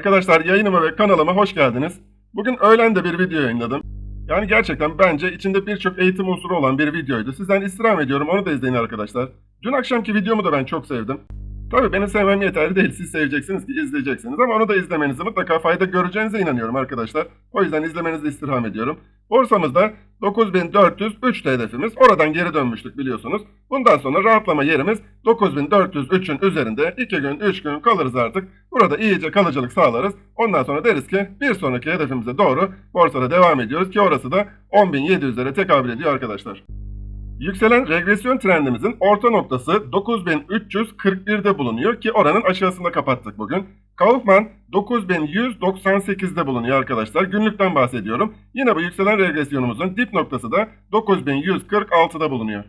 Arkadaşlar yayınıma ve kanalıma hoş geldiniz. Bugün öğlen de bir video yayınladım. Yani gerçekten bence içinde birçok eğitim unsuru olan bir videoydu. Sizden istirham ediyorum onu da izleyin arkadaşlar. Dün akşamki videomu da ben çok sevdim. Tabii beni sevmem yeterli değil. Siz seveceksiniz ki izleyeceksiniz ama onu da izlemenizi mutlaka fayda göreceğinize inanıyorum arkadaşlar. O yüzden izlemenizi istirham ediyorum. Borsamızda 9403 hedefimiz. Oradan geri dönmüştük biliyorsunuz. Bundan sonra rahatlama yerimiz 9403'ün üzerinde 2 gün 3 gün kalırız artık. Burada iyice kalıcılık sağlarız. Ondan sonra deriz ki bir sonraki hedefimize doğru borsada devam ediyoruz ki orası da 10.700'lere tekabül ediyor arkadaşlar. Yükselen regresyon trendimizin orta noktası 9341'de bulunuyor ki oranın aşağısında kapattık bugün. Kaufman 9198'de bulunuyor arkadaşlar. Günlükten bahsediyorum. Yine bu yükselen regresyonumuzun dip noktası da 9146'da bulunuyor.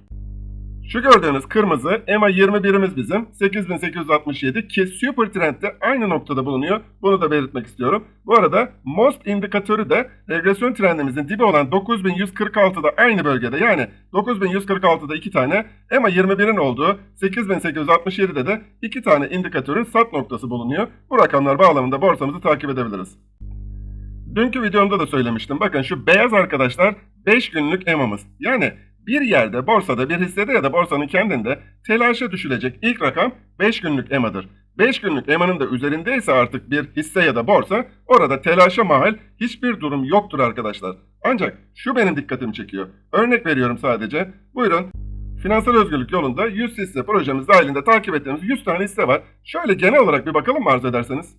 Şu gördüğünüz kırmızı EMA 21'imiz bizim 8867 ki Super Trend'de aynı noktada bulunuyor. Bunu da belirtmek istiyorum. Bu arada MOST indikatörü de regresyon trendimizin dibi olan 9146'da aynı bölgede. Yani 9146'da iki tane EMA 21'in olduğu 8867'de de iki tane indikatörün sat noktası bulunuyor. Bu rakamlar bağlamında borsamızı takip edebiliriz. Dünkü videomda da söylemiştim. Bakın şu beyaz arkadaşlar 5 günlük EMA'mız. Yani bir yerde borsada bir hissede ya da borsanın kendinde telaşa düşülecek ilk rakam 5 günlük EMA'dır. 5 günlük EMA'nın da üzerindeyse artık bir hisse ya da borsa orada telaşa mahal hiçbir durum yoktur arkadaşlar. Ancak şu benim dikkatimi çekiyor. Örnek veriyorum sadece. Buyurun. Finansal özgürlük yolunda 100 hisse projemiz dahilinde takip ettiğimiz 100 tane hisse var. Şöyle genel olarak bir bakalım mı ederseniz?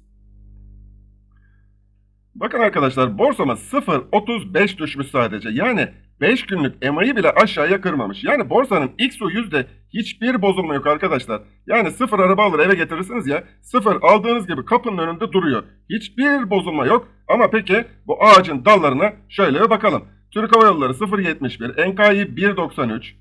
Bakın arkadaşlar borsama 0.35 düşmüş sadece. Yani 5 günlük EMA'yı bile aşağıya kırmamış. Yani borsanın X o yüzde hiçbir bozulma yok arkadaşlar. Yani sıfır araba alır eve getirirsiniz ya. Sıfır aldığınız gibi kapının önünde duruyor. Hiçbir bozulma yok. Ama peki bu ağacın dallarına şöyle bir bakalım. Türk Hava Yolları 0.71, NKI 1.93,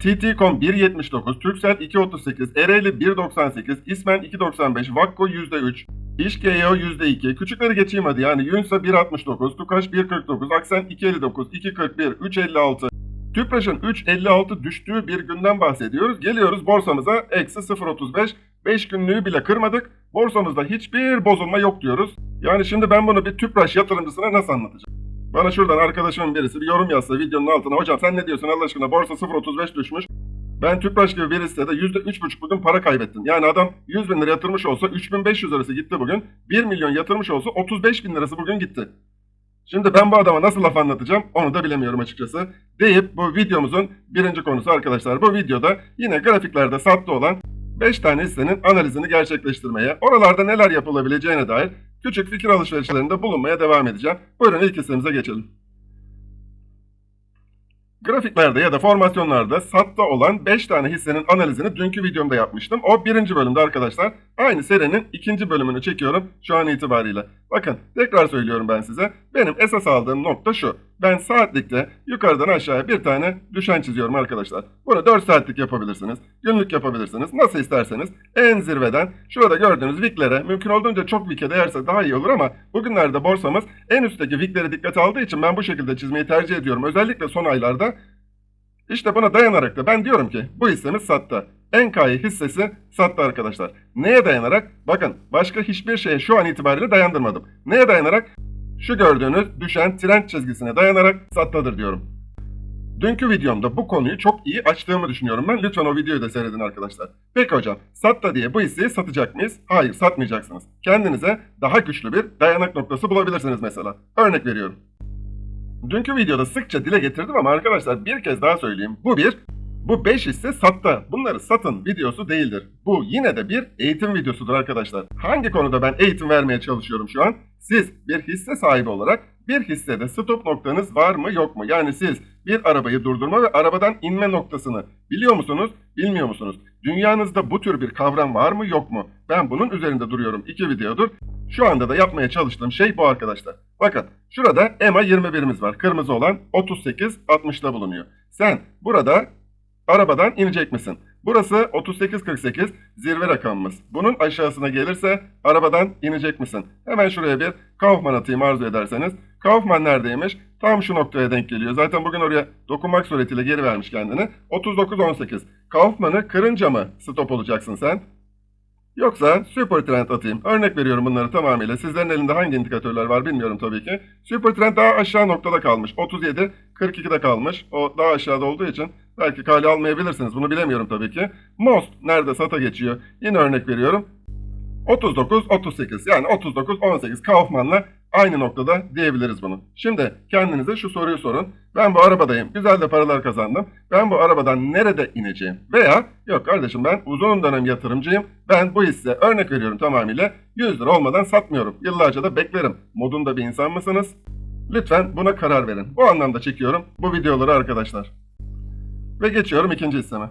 TT.com 1.79, Turkcell 2.38, Ereğli 1.98, İsmen 2.95, Vakko %3, İşgeo %2, küçükleri geçeyim hadi yani Yunsa 1.69, Tukaş 1.49, Aksen 2.59, 2.41, 3.56, Tüpraş'ın 3.56 düştüğü bir günden bahsediyoruz. Geliyoruz borsamıza eksi 0.35, 5 günlüğü bile kırmadık. Borsamızda hiçbir bozulma yok diyoruz. Yani şimdi ben bunu bir Tüpraş yatırımcısına nasıl anlatacağım? Bana şuradan arkadaşımın birisi bir yorum yazsa videonun altına hocam sen ne diyorsun Allah aşkına borsa 0.35 düşmüş. Ben Tüpraş gibi bir hissede %3,5 bugün para kaybettim. Yani adam 100 bin lira yatırmış olsa 3500 lirası gitti bugün. 1 milyon yatırmış olsa 35 bin lirası bugün gitti. Şimdi ben bu adama nasıl laf anlatacağım onu da bilemiyorum açıkçası. Deyip bu videomuzun birinci konusu arkadaşlar. Bu videoda yine grafiklerde sattı olan 5 tane hissenin analizini gerçekleştirmeye, oralarda neler yapılabileceğine dair küçük fikir alışverişlerinde bulunmaya devam edeceğim. Buyurun ilk hissemize geçelim. Grafiklerde ya da formasyonlarda satta olan 5 tane hissenin analizini dünkü videomda yapmıştım. O birinci bölümde arkadaşlar. Aynı serinin ikinci bölümünü çekiyorum şu an itibariyle. Bakın tekrar söylüyorum ben size. Benim esas aldığım nokta şu. Ben saatlikte yukarıdan aşağıya bir tane düşen çiziyorum arkadaşlar. Bunu 4 saatlik yapabilirsiniz. Günlük yapabilirsiniz. Nasıl isterseniz. En zirveden şurada gördüğünüz wiklere mümkün olduğunca çok wike değerse daha iyi olur ama bugünlerde borsamız en üstteki wiklere dikkat aldığı için ben bu şekilde çizmeyi tercih ediyorum. Özellikle son aylarda. İşte buna dayanarak da ben diyorum ki bu hissemiz sattı. Enkai hissesi sattı arkadaşlar. Neye dayanarak? Bakın başka hiçbir şeye şu an itibariyle dayandırmadım. Neye dayanarak? Şu gördüğünüz düşen trend çizgisine dayanarak sattadır diyorum. Dünkü videomda bu konuyu çok iyi açtığımı düşünüyorum ben. Lütfen o videoyu da seyredin arkadaşlar. Peki hocam, satta diye bu hisseyi satacak mıyız? Hayır, satmayacaksınız. Kendinize daha güçlü bir dayanak noktası bulabilirsiniz mesela. Örnek veriyorum. Dünkü videoda sıkça dile getirdim ama arkadaşlar bir kez daha söyleyeyim. Bu bir, bu 5 hisse satta. Bunları satın videosu değildir. Bu yine de bir eğitim videosudur arkadaşlar. Hangi konuda ben eğitim vermeye çalışıyorum şu an? Siz bir hisse sahibi olarak bir hissede stop noktanız var mı yok mu? Yani siz bir arabayı durdurma ve arabadan inme noktasını biliyor musunuz, bilmiyor musunuz? Dünyanızda bu tür bir kavram var mı yok mu? Ben bunun üzerinde duruyorum. iki videodur. Şu anda da yapmaya çalıştığım şey bu arkadaşlar. Bakın şurada EMA 21'imiz var. Kırmızı olan 38-60'da bulunuyor. Sen burada arabadan inecek misin? Burası 38-48 zirve rakamımız. Bunun aşağısına gelirse arabadan inecek misin? Hemen şuraya bir Kaufman atayım arzu ederseniz. Kaufman neredeymiş? Tam şu noktaya denk geliyor. Zaten bugün oraya dokunmak suretiyle geri vermiş kendini. 39-18. Kaufman'ı kırınca mı stop olacaksın sen? Yoksa super trend atayım. Örnek veriyorum bunları tamamıyla. Sizlerin elinde hangi indikatörler var bilmiyorum tabii ki. Super trend daha aşağı noktada kalmış. 37, 42'de kalmış. O daha aşağıda olduğu için belki kale almayabilirsiniz. Bunu bilemiyorum tabii ki. Most nerede sata geçiyor? Yine örnek veriyorum. 39, 38 yani 39, 18 Kaufman'la aynı noktada diyebiliriz bunu. Şimdi kendinize şu soruyu sorun. Ben bu arabadayım. Güzel de paralar kazandım. Ben bu arabadan nerede ineceğim? Veya yok kardeşim ben uzun dönem yatırımcıyım. Ben bu hisse örnek veriyorum tamamıyla 100 lira olmadan satmıyorum. Yıllarca da beklerim. Modunda bir insan mısınız? Lütfen buna karar verin. Bu anlamda çekiyorum bu videoları arkadaşlar. Ve geçiyorum ikinci hisseme.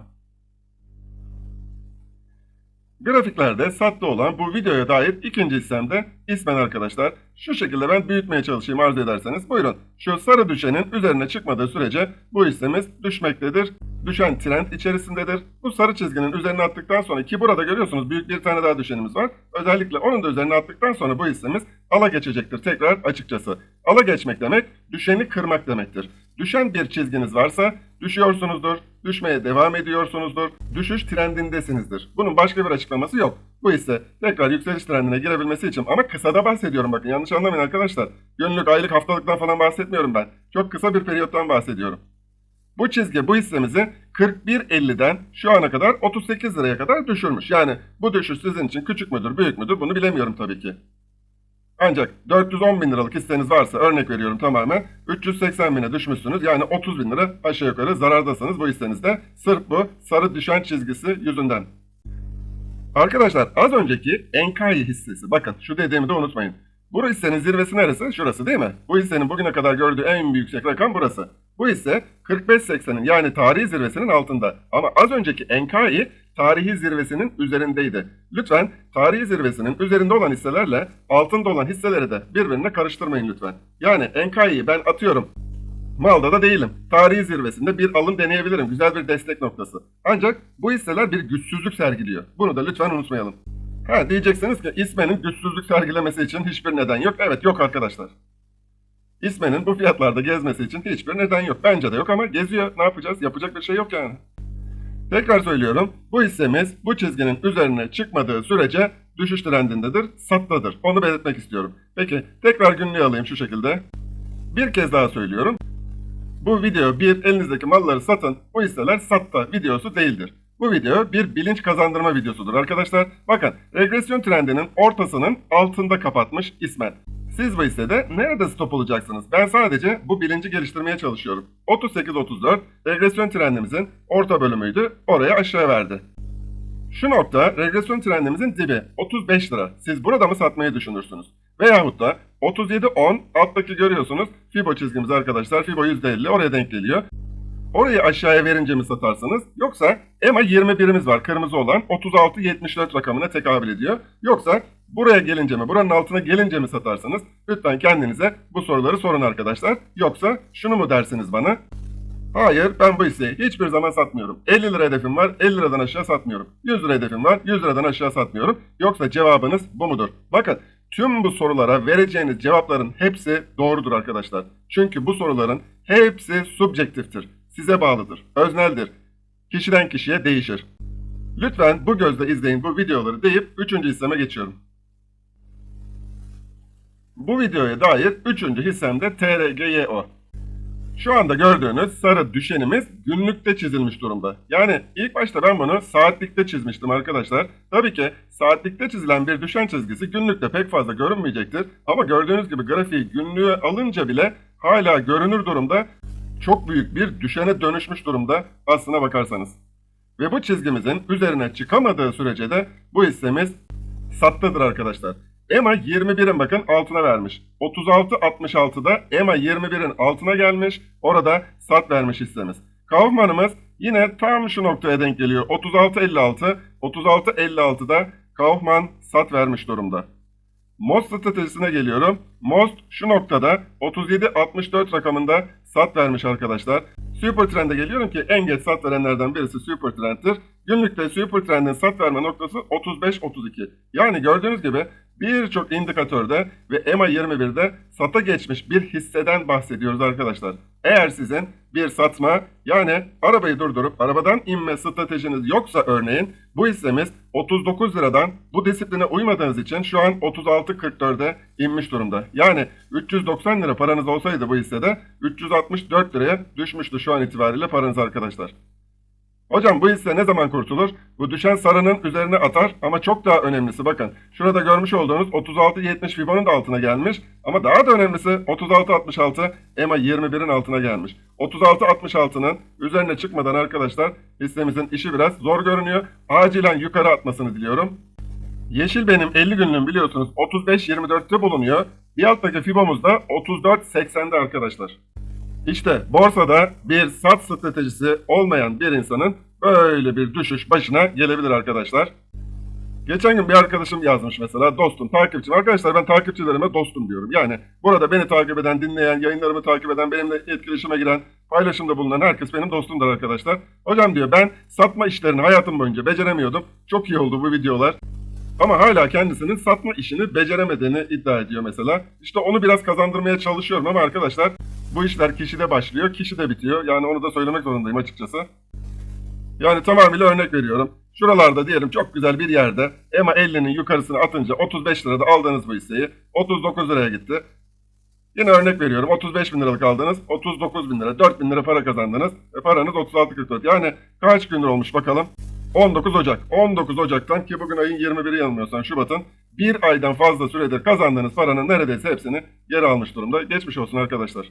Grafiklerde sattı olan bu videoya dair ikinci hissemde ismen arkadaşlar şu şekilde ben büyütmeye çalışayım arzu ederseniz. Buyurun şu sarı düşenin üzerine çıkmadığı sürece bu hissemiz düşmektedir. Düşen trend içerisindedir. Bu sarı çizginin üzerine attıktan sonra ki burada görüyorsunuz büyük bir tane daha düşenimiz var. Özellikle onun da üzerine attıktan sonra bu hissemiz ala geçecektir tekrar açıkçası. Ala geçmek demek düşeni kırmak demektir. Düşen bir çizginiz varsa düşüyorsunuzdur, düşmeye devam ediyorsunuzdur, düşüş trendindesinizdir. Bunun başka bir açıklaması yok. Bu ise tekrar yükseliş trendine girebilmesi için ama kısada bahsediyorum bakın yanlış anlamayın arkadaşlar. Günlük, aylık, haftalıktan falan bahsetmiyorum ben. Çok kısa bir periyottan bahsediyorum. Bu çizgi bu hissemizi 41.50'den şu ana kadar 38 liraya kadar düşürmüş. Yani bu düşüş sizin için küçük müdür, büyük müdür bunu bilemiyorum tabii ki. Ancak 410 bin liralık hisseniz varsa örnek veriyorum tamamen 380 bine düşmüşsünüz. Yani 30 bin lira aşağı yukarı zarardasınız bu hissenizde. Sırf bu sarı düşen çizgisi yüzünden. Arkadaşlar az önceki Enkai hissesi bakın şu dediğimi de unutmayın. Bu hissenin zirvesi neresi? Şurası değil mi? Bu hissenin bugüne kadar gördüğü en yüksek rakam burası. Bu hisse 45.80'in yani tarihi zirvesinin altında. Ama az önceki Enkai tarihi zirvesinin üzerindeydi. Lütfen tarihi zirvesinin üzerinde olan hisselerle altında olan hisseleri de birbirine karıştırmayın lütfen. Yani Enkai'yi ben atıyorum. Malda da değilim. Tarihi zirvesinde bir alım deneyebilirim. Güzel bir destek noktası. Ancak bu hisseler bir güçsüzlük sergiliyor. Bunu da lütfen unutmayalım. Ha diyeceksiniz ki İSME'nin güçsüzlük sergilemesi için hiçbir neden yok. Evet yok arkadaşlar. İSME'nin bu fiyatlarda gezmesi için hiçbir neden yok. Bence de yok ama geziyor. Ne yapacağız? Yapacak bir şey yok yani. Tekrar söylüyorum. Bu hissemiz bu çizginin üzerine çıkmadığı sürece düşüş trendindedir, sattadır. Onu belirtmek istiyorum. Peki tekrar günlüğü alayım şu şekilde. Bir kez daha söylüyorum. Bu video bir elinizdeki malları satın, bu hisseler satta videosu değildir. Bu video bir bilinç kazandırma videosudur arkadaşlar. Bakın regresyon trendinin ortasının altında kapatmış ismen. Siz bu hissede nerede stop olacaksınız? Ben sadece bu bilinci geliştirmeye çalışıyorum. 38-34 regresyon trendimizin orta bölümüydü. Oraya aşağı verdi. Şu nokta regresyon trendimizin dibi 35 lira. Siz burada mı satmayı düşünürsünüz? Veyahut da 37.10 alttaki görüyorsunuz Fibo çizgimiz arkadaşlar. Fibo %50 oraya denk geliyor. Orayı aşağıya verince mi satarsınız? Yoksa EMA 21'imiz var kırmızı olan 36.74 rakamına tekabül ediyor. Yoksa buraya gelince mi buranın altına gelince mi satarsınız? Lütfen kendinize bu soruları sorun arkadaşlar. Yoksa şunu mu dersiniz bana? Hayır ben bu hisseyi hiçbir zaman satmıyorum. 50 lira hedefim var 50 liradan aşağı satmıyorum. 100 lira hedefim var 100 liradan aşağı satmıyorum. Yoksa cevabınız bu mudur? Bakın tüm bu sorulara vereceğiniz cevapların hepsi doğrudur arkadaşlar. Çünkü bu soruların hepsi subjektiftir. Size bağlıdır, özneldir. Kişiden kişiye değişir. Lütfen bu gözle izleyin bu videoları deyip 3. hisseme geçiyorum. Bu videoya dair 3. hissemde TRGYO. Şu anda gördüğünüz sarı düşenimiz günlükte çizilmiş durumda. Yani ilk başta ben bunu saatlikte çizmiştim arkadaşlar. Tabii ki saatlikte çizilen bir düşen çizgisi günlükte pek fazla görünmeyecektir. Ama gördüğünüz gibi grafiği günlüğe alınca bile hala görünür durumda çok büyük bir düşene dönüşmüş durumda aslına bakarsanız. Ve bu çizgimizin üzerine çıkamadığı sürece de bu hissemiz sattıdır arkadaşlar. EMA 21'in bakın altına vermiş. 36.66'da EMA 21'in altına gelmiş. Orada sat vermiş hissemiz. Kaufman'ımız yine tam şu noktaya denk geliyor. 36.56. 36.56'da Kaufman sat vermiş durumda. Most stratejisine geliyorum. Most şu noktada 37.64 rakamında sat vermiş arkadaşlar. Super Trend'e geliyorum ki en geç sat verenlerden birisi Super Trend'tir. Günlükte Super Trend'in sat verme noktası 35-32. Yani gördüğünüz gibi birçok indikatörde ve EMA 21'de sata geçmiş bir hisseden bahsediyoruz arkadaşlar. Eğer sizin bir satma yani arabayı durdurup arabadan inme stratejiniz yoksa örneğin bu hissemiz 39 liradan bu disipline uymadığınız için şu an 36.44'e inmiş durumda. Yani 390 lira paranız olsaydı bu hissede 364 liraya düşmüştü şu an itibariyle paranız arkadaşlar. Hocam bu hisse ne zaman kurtulur? Bu düşen sarının üzerine atar ama çok daha önemlisi bakın. Şurada görmüş olduğunuz 36.70 Fibon'un da altına gelmiş. Ama daha da önemlisi 36.66 EMA 21'in altına gelmiş. 36.66'nın üzerine çıkmadan arkadaşlar hissemizin işi biraz zor görünüyor. Acilen yukarı atmasını diliyorum. Yeşil benim 50 günlüğüm biliyorsunuz 35.24'te bulunuyor. Bir alttaki Fibomuz da 34.80'de arkadaşlar. İşte borsada bir sat stratejisi olmayan bir insanın böyle bir düşüş başına gelebilir arkadaşlar. Geçen gün bir arkadaşım yazmış mesela dostum, takipçim. Arkadaşlar ben takipçilerime dostum diyorum. Yani burada beni takip eden, dinleyen, yayınlarımı takip eden, benimle etkileşime giren, paylaşımda bulunan herkes benim dostumdur arkadaşlar. Hocam diyor ben satma işlerini hayatım boyunca beceremiyordum. Çok iyi oldu bu videolar. Ama hala kendisinin satma işini beceremediğini iddia ediyor mesela. İşte onu biraz kazandırmaya çalışıyorum ama arkadaşlar bu işler kişide başlıyor, kişide bitiyor. Yani onu da söylemek zorundayım açıkçası. Yani tamamıyla örnek veriyorum. Şuralarda diyelim çok güzel bir yerde EMA 50'nin yukarısını atınca 35 lirada aldığınız bu hisseyi 39 liraya gitti. Yine örnek veriyorum 35 bin liralık aldınız 39 bin lira 4 bin lira para kazandınız ve paranız 36.44 yani kaç gündür olmuş bakalım 19 Ocak 19 Ocak'tan ki bugün ayın 21'i yanılmıyorsan Şubat'ın bir aydan fazla süredir kazandığınız paranın neredeyse hepsini geri almış durumda geçmiş olsun arkadaşlar.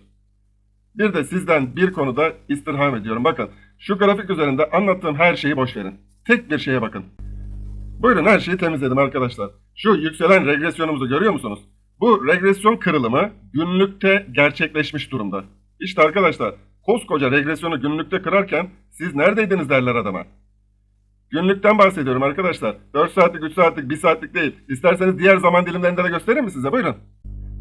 Bir de sizden bir konuda istirham ediyorum. Bakın şu grafik üzerinde anlattığım her şeyi boş verin. Tek bir şeye bakın. Buyurun her şeyi temizledim arkadaşlar. Şu yükselen regresyonumuzu görüyor musunuz? Bu regresyon kırılımı günlükte gerçekleşmiş durumda. İşte arkadaşlar koskoca regresyonu günlükte kırarken siz neredeydiniz derler adama. Günlükten bahsediyorum arkadaşlar. 4 saatlik, 3 saatlik, 1 saatlik değil. İsterseniz diğer zaman dilimlerinde de göstereyim mi size? Buyurun.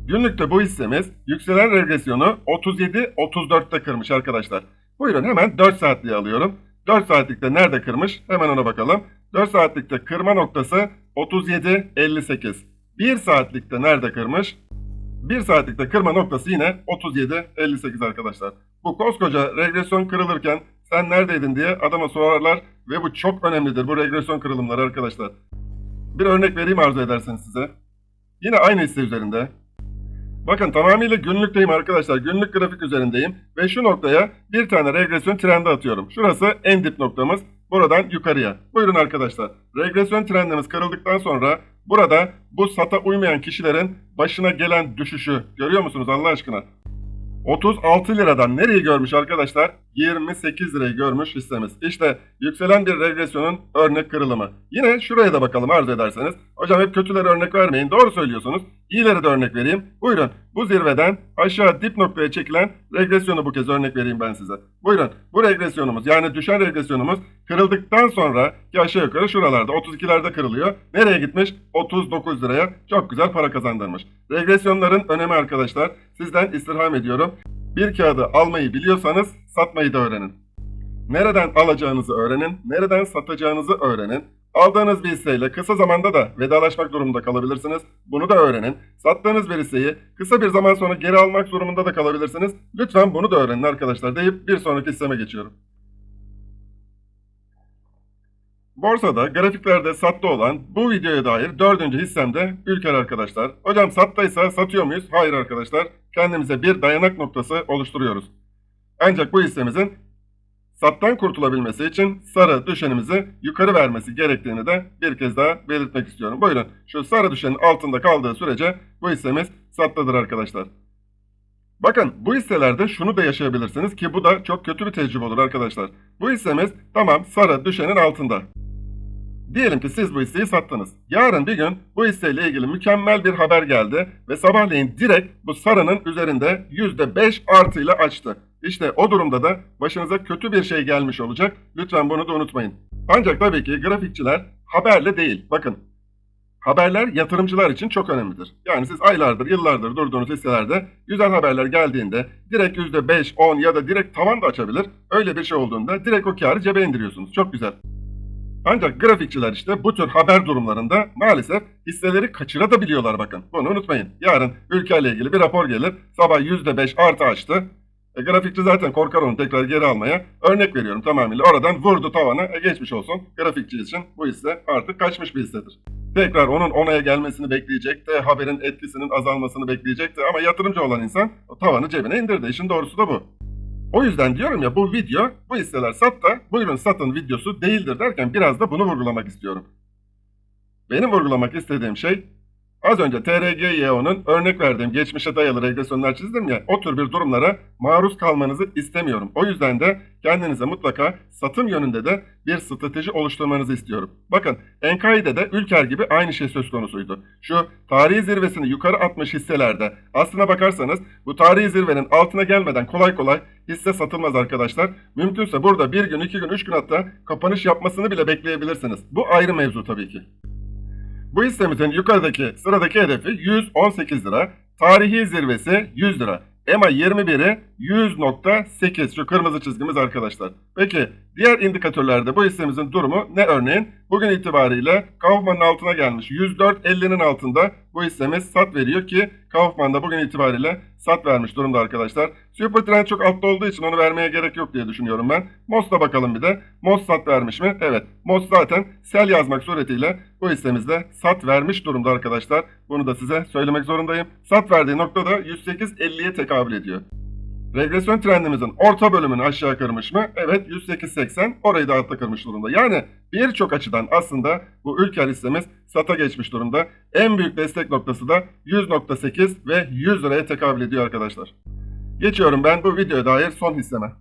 Günlükte bu hissemiz yükselen regresyonu 37-34'te kırmış arkadaşlar. Buyurun hemen 4 saatliği alıyorum. 4 saatlikte nerede kırmış? Hemen ona bakalım. 4 saatlikte kırma noktası 37-58. 1 saatlikte nerede kırmış? 1 saatlikte kırma noktası yine 37-58 arkadaşlar. Bu koskoca regresyon kırılırken sen neredeydin diye adama sorarlar ve bu çok önemlidir bu regresyon kırılımları arkadaşlar. Bir örnek vereyim arzu ederseniz size. Yine aynı hisse üzerinde Bakın tamamıyla günlükteyim arkadaşlar. Günlük grafik üzerindeyim. Ve şu noktaya bir tane regresyon trendi atıyorum. Şurası en dip noktamız. Buradan yukarıya. Buyurun arkadaşlar. Regresyon trendimiz kırıldıktan sonra burada bu sata uymayan kişilerin başına gelen düşüşü görüyor musunuz Allah aşkına? 36 liradan nereyi görmüş arkadaşlar? 28 lirayı görmüş hissemiz. İşte yükselen bir regresyonun örnek kırılımı. Yine şuraya da bakalım arzu ederseniz. Hocam hep kötülere örnek vermeyin. Doğru söylüyorsunuz. İyileri de örnek vereyim. Buyurun. Bu zirveden aşağı dip noktaya çekilen regresyonu bu kez örnek vereyim ben size. Buyurun. Bu regresyonumuz yani düşen regresyonumuz kırıldıktan sonra ki aşağı yukarı şuralarda 32'lerde kırılıyor. Nereye gitmiş? 39 liraya. Çok güzel para kazandırmış. Regresyonların önemi arkadaşlar. Sizden istirham ediyorum. Bir kağıdı almayı biliyorsanız satmayı da öğrenin. Nereden alacağınızı öğrenin, nereden satacağınızı öğrenin. Aldığınız bir hisseyle kısa zamanda da vedalaşmak durumunda kalabilirsiniz. Bunu da öğrenin. Sattığınız bir hisseyi kısa bir zaman sonra geri almak durumunda da kalabilirsiniz. Lütfen bunu da öğrenin arkadaşlar deyip bir sonraki hisseme geçiyorum. Borsada grafiklerde sattı olan bu videoya dair dördüncü hissemde Ülker arkadaşlar. Hocam sattıysa satıyor muyuz? Hayır arkadaşlar. Kendimize bir dayanak noktası oluşturuyoruz. Ancak bu hissemizin sattan kurtulabilmesi için sarı düşenimizi yukarı vermesi gerektiğini de bir kez daha belirtmek istiyorum. Buyurun şu sarı düşenin altında kaldığı sürece bu hissemiz sattadır arkadaşlar. Bakın bu hisselerde şunu da yaşayabilirsiniz ki bu da çok kötü bir tecrübe olur arkadaşlar. Bu hissemiz tamam sarı düşenin altında. Diyelim ki siz bu hisseyi sattınız. Yarın bir gün bu hisseyle ilgili mükemmel bir haber geldi ve sabahleyin direkt bu sarının üzerinde %5 artıyla açtı. İşte o durumda da başınıza kötü bir şey gelmiş olacak. Lütfen bunu da unutmayın. Ancak tabii ki grafikçiler haberle değil. Bakın Haberler yatırımcılar için çok önemlidir. Yani siz aylardır, yıllardır durduğunuz hisselerde güzel haberler geldiğinde direkt %5, 10 ya da direkt tavan da açabilir. Öyle bir şey olduğunda direkt o karı cebe indiriyorsunuz. Çok güzel. Ancak grafikçiler işte bu tür haber durumlarında maalesef hisseleri kaçırabiliyorlar bakın. Bunu unutmayın. Yarın ülkeyle ilgili bir rapor gelir. Sabah %5 artı açtı. E, grafikçi zaten korkar onu tekrar geri almaya. Örnek veriyorum tamamıyla. Oradan vurdu tavana. E, geçmiş olsun. Grafikçi için bu hisse artık kaçmış bir hissedir. Tekrar onun onaya gelmesini bekleyecekti. Haberin etkisinin azalmasını bekleyecekti. Ama yatırımcı olan insan tavanı cebine indirdi. İşin doğrusu da bu. O yüzden diyorum ya bu video bu hisseler sat da buyurun satın videosu değildir derken biraz da bunu vurgulamak istiyorum. Benim vurgulamak istediğim şey az önce TRGYO'nun örnek verdiğim geçmişe dayalı regresyonlar çizdim ya o tür bir durumlara maruz kalmanızı istemiyorum. O yüzden de kendinize mutlaka satım yönünde de bir strateji oluşturmanızı istiyorum. Bakın Enkai'de de Ülker gibi aynı şey söz konusuydu. Şu tarihi zirvesini yukarı atmış hisselerde aslına bakarsanız bu tarihi zirvenin altına gelmeden kolay kolay hisse satılmaz arkadaşlar. Mümkünse burada bir gün, iki gün, üç gün hatta kapanış yapmasını bile bekleyebilirsiniz. Bu ayrı mevzu tabii ki. Bu hissemizin yukarıdaki sıradaki hedefi 118 lira. Tarihi zirvesi 100 lira. EMA 21'i 100.8 şu kırmızı çizgimiz arkadaşlar. Peki diğer indikatörlerde bu hissemizin durumu ne örneğin? Bugün itibariyle Kaufman'ın altına gelmiş 104.50'nin altında bu hissemiz sat veriyor ki Kaufman da bugün itibariyle sat vermiş durumda arkadaşlar. Supertrend çok altta olduğu için onu vermeye gerek yok diye düşünüyorum ben. MOS'ta bakalım bir de. MOS sat vermiş mi? Evet. MOS zaten sel yazmak suretiyle bu hissemizde sat vermiş durumda arkadaşlar. Bunu da size söylemek zorundayım. Sat verdiği noktada 108.50'ye tekabül ediyor. Regresyon trendimizin orta bölümünü aşağı kırmış mı? Evet 108.80 orayı da altta kırmış durumda. Yani birçok açıdan aslında bu ülker hissemiz sata geçmiş durumda. En büyük destek noktası da 100.8 ve 100 liraya tekabül ediyor arkadaşlar. Geçiyorum ben bu videoya dair son hisseme.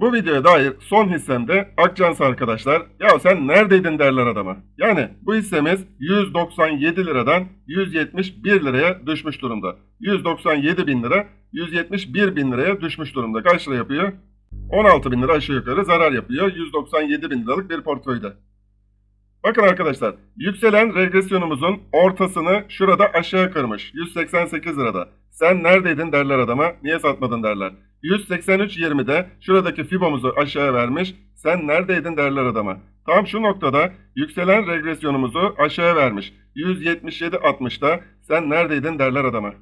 Bu videoya dair son hissemde Akçansı arkadaşlar. Ya sen neredeydin derler adama. Yani bu hissemiz 197 liradan 171 liraya düşmüş durumda. 197 bin lira 171 bin liraya düşmüş durumda. Kaç lira yapıyor? 16 bin lira aşağı yukarı zarar yapıyor. 197 bin liralık bir portföyde. Bakın arkadaşlar yükselen regresyonumuzun ortasını şurada aşağı kırmış. 188 lirada. Sen neredeydin derler adama. Niye satmadın derler. 183.20'de şuradaki fibomuzu aşağı vermiş. Sen neredeydin derler adama. Tam şu noktada yükselen regresyonumuzu aşağı vermiş. 177.60'da sen neredeydin derler adama.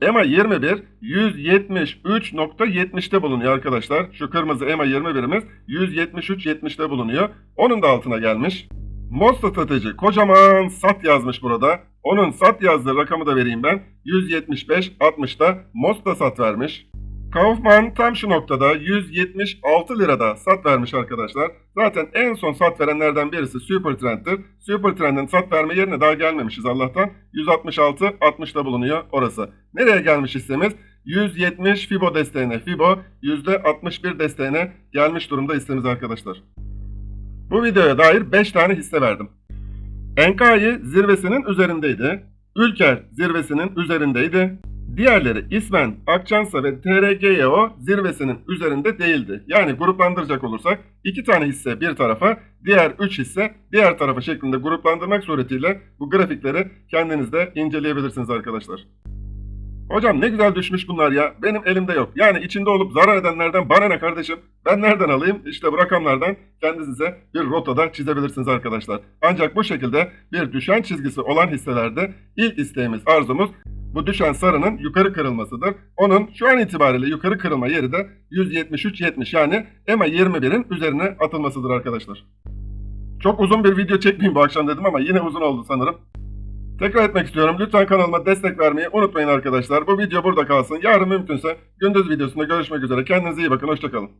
EMA 21 173.70'te bulunuyor arkadaşlar. Şu kırmızı EMA 21'imiz 173.70'te bulunuyor. Onun da altına gelmiş. MOS strateji kocaman sat yazmış burada. Onun sat yazdığı rakamı da vereyim ben. 175.60'da MOS da sat vermiş. Kaufman tam şu noktada 176 lirada sat vermiş arkadaşlar. Zaten en son sat verenlerden birisi Supertrend'tir. Supertrend'in sat verme yerine daha gelmemişiz Allah'tan. 166 60'da bulunuyor orası. Nereye gelmiş hissemiz? 170 Fibo desteğine. Fibo %61 desteğine gelmiş durumda hissemiz arkadaşlar. Bu videoya dair 5 tane hisse verdim. Enkai zirvesinin üzerindeydi. Ülker zirvesinin üzerindeydi. Diğerleri İsmen, Akçansa ve TRGYO zirvesinin üzerinde değildi. Yani gruplandıracak olursak iki tane hisse bir tarafa, diğer üç hisse diğer tarafa şeklinde gruplandırmak suretiyle bu grafikleri kendiniz de inceleyebilirsiniz arkadaşlar. Hocam ne güzel düşmüş bunlar ya. Benim elimde yok. Yani içinde olup zarar edenlerden bana ne kardeşim? Ben nereden alayım? İşte bu rakamlardan kendinize bir rotada çizebilirsiniz arkadaşlar. Ancak bu şekilde bir düşen çizgisi olan hisselerde ilk isteğimiz, arzumuz bu düşen sarının yukarı kırılmasıdır. Onun şu an itibariyle yukarı kırılma yeri de 173.70 yani EMA 21'in üzerine atılmasıdır arkadaşlar. Çok uzun bir video çekmeyeyim bu akşam dedim ama yine uzun oldu sanırım. Tekrar etmek istiyorum. Lütfen kanalıma destek vermeyi unutmayın arkadaşlar. Bu video burada kalsın. Yarın mümkünse gündüz videosunda görüşmek üzere. Kendinize iyi bakın. Hoşçakalın.